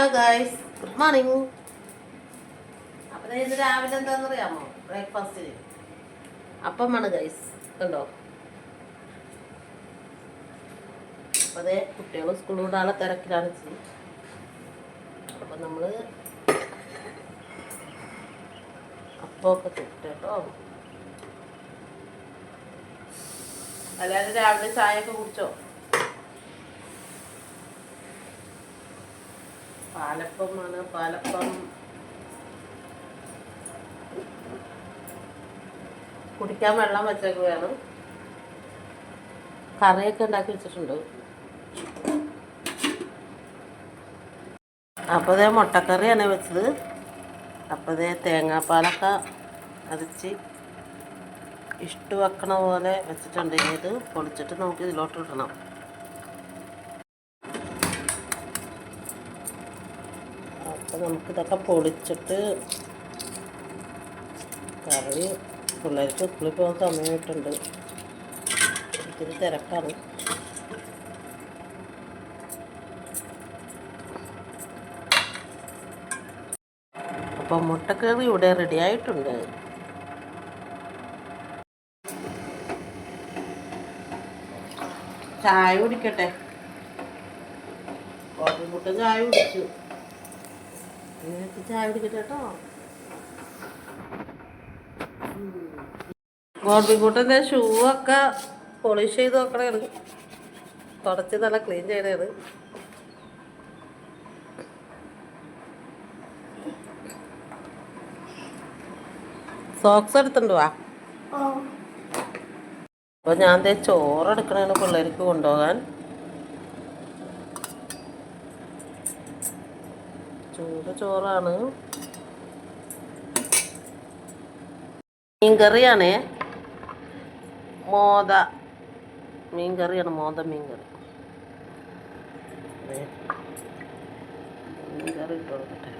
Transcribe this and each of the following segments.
Hello guys good morning അപ്പം ഇത് രാവിലെ എന്താണെന്ന് അറിയാമോ ബ്രേക്ക്ഫാസ്റ്റിന് അപ്പമാണ് ഗൈസ് കണ്ടോ? അപ്പം അതെ കുട്ടികൾ സ്കൂളിൽ വിടാനുള്ള തിരക്കിലാണ് അപ്പം നമ്മൾ അപ്പമൊക്കെ ചുട്ട് കേട്ടോ. അല്ലാതെ രാവിലെ ചായയൊക്കെ കുടിച്ചോ? പാലപ്പമാണ്. പാലപ്പം. കുടിക്കാൻ വെള്ളം വെച്ചേക്കുകയാണ് കറിയൊക്കെ ഉണ്ടാക്കി വെച്ചിട്ടുണ്ട്. അപ്പോൾ ഇതേ മുട്ടക്കറിയാണ് വെച്ചത്. അപ്പോൾ ഇതേ തേങ്ങാപ്പാലൊക്കെ അരച്ച് ഇഷ്ട വെക്കണ പോലെ വെച്ചിട്ടുണ്ട്. ഇത് പൊളിച്ചിട്ട് നമുക്ക് ഇതിലോട്ട് ഇടണം. അപ്പോൾ നമുക്കിതൊക്കെ പൊടിച്ചിട്ട് കറി പിള്ളേർക്ക് സ്കൂളിൽ പോകാൻ സമയമായിട്ടുണ്ട്. ഇത്തിരി തിരക്കാണ്. അപ്പോൾ മുട്ടക്കറി ഇവിടെ റെഡി ആയിട്ടുണ്ട്. ചായ കുടിക്കട്ടെ? കോട്ടൻകുട്ട ചായ കുടിച്ചു. ചായ കുടിക്കട്ടെ കേട്ടോ? ഗോർബിക്കുട്ടന്റെ ഷൂ ഒക്കെ പോളിഷ് ചെയ്ത് നോക്കണേണ് തുടച്ച് നല്ല ക്ലീൻ ചെയ്യണേണ് സോക്സ് എടുത്തുണ്ട് വാ. അപ്പോൾ ഞാൻ ചോറ് എടുക്കണേണ് പിള്ളേർക്ക് കൊണ്ടുപോകാൻ. ചൂട് ചോറാണ്. മീൻകറിയാണേ മോത മീൻകറിയാണ് മോത മീൻകറി. മീൻകറി ഇട്ട് കൊടുക്കട്ടെ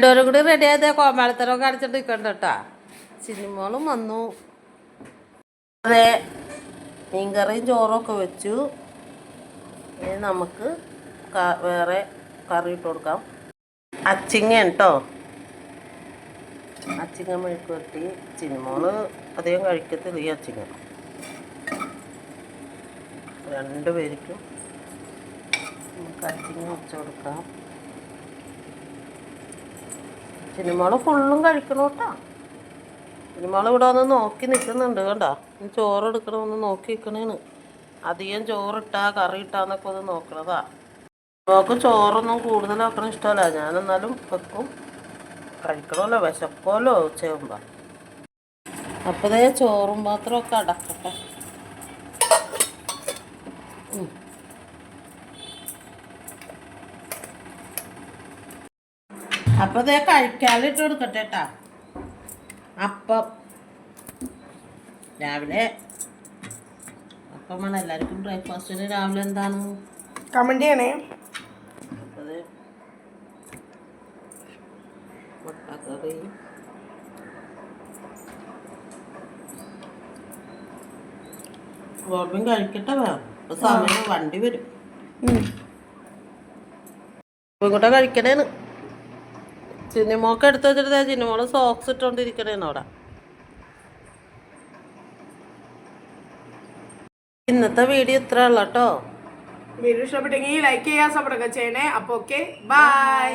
രണ്ടുപേരും കൂടി റെഡി ആയത്. കോമാളിത്തരമൊക്കെ അടിച്ചിട്ട് നിൽക്കണ്ട കേട്ടാ സിനിമകളും വന്നു. അതെ. മീൻകറിയും ചോറും ഒക്കെ വെച്ചു. ഇനി നമുക്ക് വേറെ കറി ഇട്ട് കൊടുക്കാം. അച്ചിങ്ങ കേട്ടോ അച്ചിങ്ങ മെഴുക്ക് വെട്ടി ചിനിമോൾ അധികം കഴിക്കത്തില്ല ഈ അച്ചിങ്ങ. രണ്ട് പേർക്കും നമുക്ക് അച്ചിങ്ങ വെച്ച് കൊടുക്കാം. സിനിമകൾ ഫുള്ളും കഴിക്കണം കേട്ടോ. സിനിമകൾ ഇവിടെ വന്ന് നോക്കി നിൽക്കുന്നുണ്ട് കണ്ടോ? ചോറ് എടുക്കണമെന്ന് നോക്കി നിൽക്കണേന്ന്. അധികം ചോറിട്ടാ കറി ഇട്ടാന്നൊക്കെ ഒന്ന് നോക്കണതാ. നമുക്ക് ചോറൊന്നും കൂടുതൽ വെക്കണം ഇഷ്ടമല്ല. ഞാൻ എന്നാലും വെക്കും. കഴിക്കണമല്ലോ വിശക്കുമല്ലോ ഉച്ചയാകുമ്പോൾ അപ്പതേ ചോറും പാത്രമൊക്കെ അടക്കട്ടെ. അപ്പോൾ ഇതേ കഴിക്കാനിട്ട് കൊടുക്കട്ടെ കേട്ടാ. അപ്പം. രാവിലെ അപ്പമാണ് എല്ലാവർക്കും ബ്രേക്ക്ഫാസ്റ്റിന് രാവിലെ എന്താണ്? കമന്റ് ചെയ്യണേ. അത് മുട്ടക്കറി. ഗോൾബിൻ കഴിക്കട്ടെ വേണം സമയം വണ്ടി വരും. ഇങ്ങോട്ട് കഴിക്കണേന്ന്. ചിന്നിമോക്ക് എടുത്ത് വെച്ചിട്ട് ചിന്നിമോൾ സോക്സ് ഇട്ടോണ്ടിരിക്കണേന്ന് അവിടെ. ഇന്നത്തെ വീഡിയോ ഇത്ര ഉള്ളട്ടോ വീഡിയോ ഇഷ്ടപ്പെട്ടെങ്കിൽ ലൈക്ക് ചെയ്യുക സപ്പോർട്ടൊക്കെ ചെയ്യണേ. അപ്പൊ ഓക്കെ ബൈ